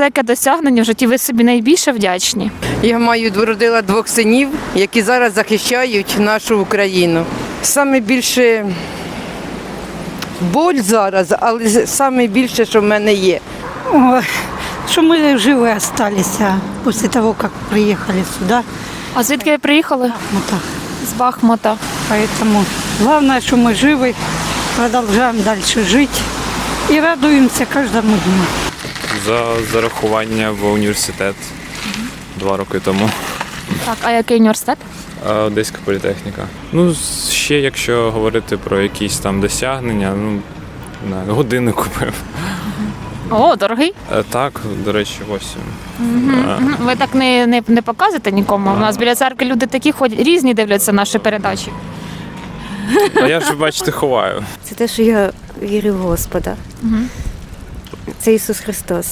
за яке досягнення в житті ви собі найбільше вдячні? Я маю родила двох синів, які зараз захищають нашу Україну. Саме більше боль зараз, але саме більше, що в мене є. Ой, что мы живы остались а, после того, как приехали сюда. А звідки ви приїхали? Вот так. З Бахмута. Поэтому главное, что мы живы, продолжаем дальше жить и радуемся каждому дню. За зарахування в університет два роки тому. Так, а який університет? А, Одеська політехніка. Ну, ще якщо говорити про якісь там досягнення, ну не, години купив. О, дорогий. Е, Так, до речі, ось. Мгм. Ви так не, не, не показуєте нікому. У нас біля церкви люди такі ходять, різні дивляться наші передачі. А я ж, бачите, ховаю. Це те, що я вірю в Господа. Це Ісус Христос.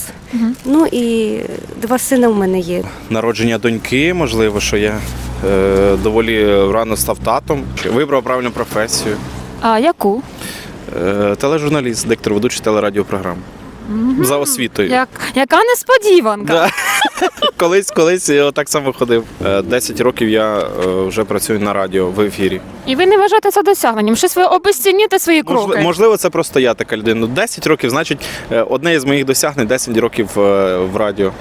Ну і два сина в мене є. народження доньки, можливо, що я е, доволі рано став татом. Вибрав правильну професію. А яку? Е, тележурналіст, диктор ведучий телерадіопрограм. За освітою. Як, яка несподіванка? Да. колись, колись я так само ходив. Е, 10 років я е, вже працюю на радіо в ефірі. І ви не вважаєте це досягненням? Щось ви обесцінюєте свої кроки. Можли- Можливо, це просто я така людина. Ну, 10 років, значить, е, одне із моїх досягнень 10 років е, в радіо.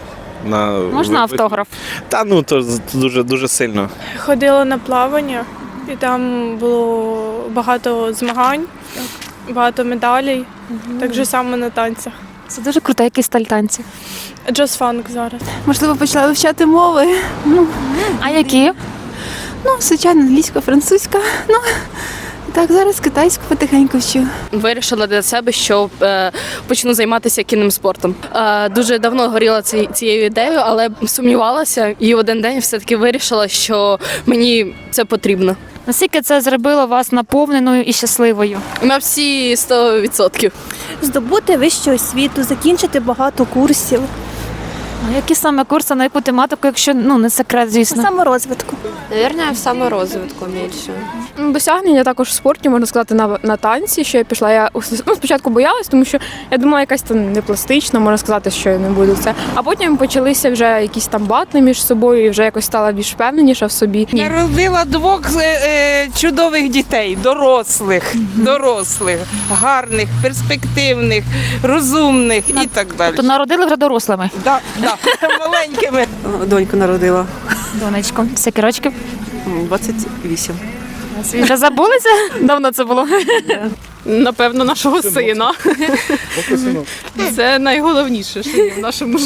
На Можна в- автограф? Та ну то з- дуже дуже сильно. Ходила на плавання, і там було багато змагань, багато медалей, так же само на танцях. Це дуже круто, який сталь танці. Джаз-фанк зараз. Можливо, почала вивчати мови. Ну, А які? Ну, звичайно, англійська, французька. Ну так, зараз китайську потихеньку вчу. Вирішила для себе, що е, почну займатися кінним спортом. Е, дуже давно горіла ці, цією ідеєю, але сумнівалася і в один день все-таки вирішила, що мені це потрібно. Наскільки це зробило вас наповненою і щасливою? На всі 100%. Здобути вищу освіту, закінчити багато курсів А які саме курси, на яку тематику, якщо ну не секрет, звісно. саморозвитку. Навірно, в саморозвитку більше. Ну, Досягнення також в спорті, можна сказати, на, на танці, що я пішла. Я ну, спочатку боялась, тому що я думала, якась там не пластична, можна сказати, що я не буду це. А потім почалися вже якісь там батли між собою, і вже якось стала більш впевненіша в собі. Народила двох е, чудових дітей, дорослих, дорослих, гарних, перспективних, розумних і так далі. То народили вже дорослими. Да, да, маленькими. Доньку народила Донечку. скільки рочків? 28. Ви вже забулися? Давно це було. Напевно, нашого сина. Це найголовніше що є в нашому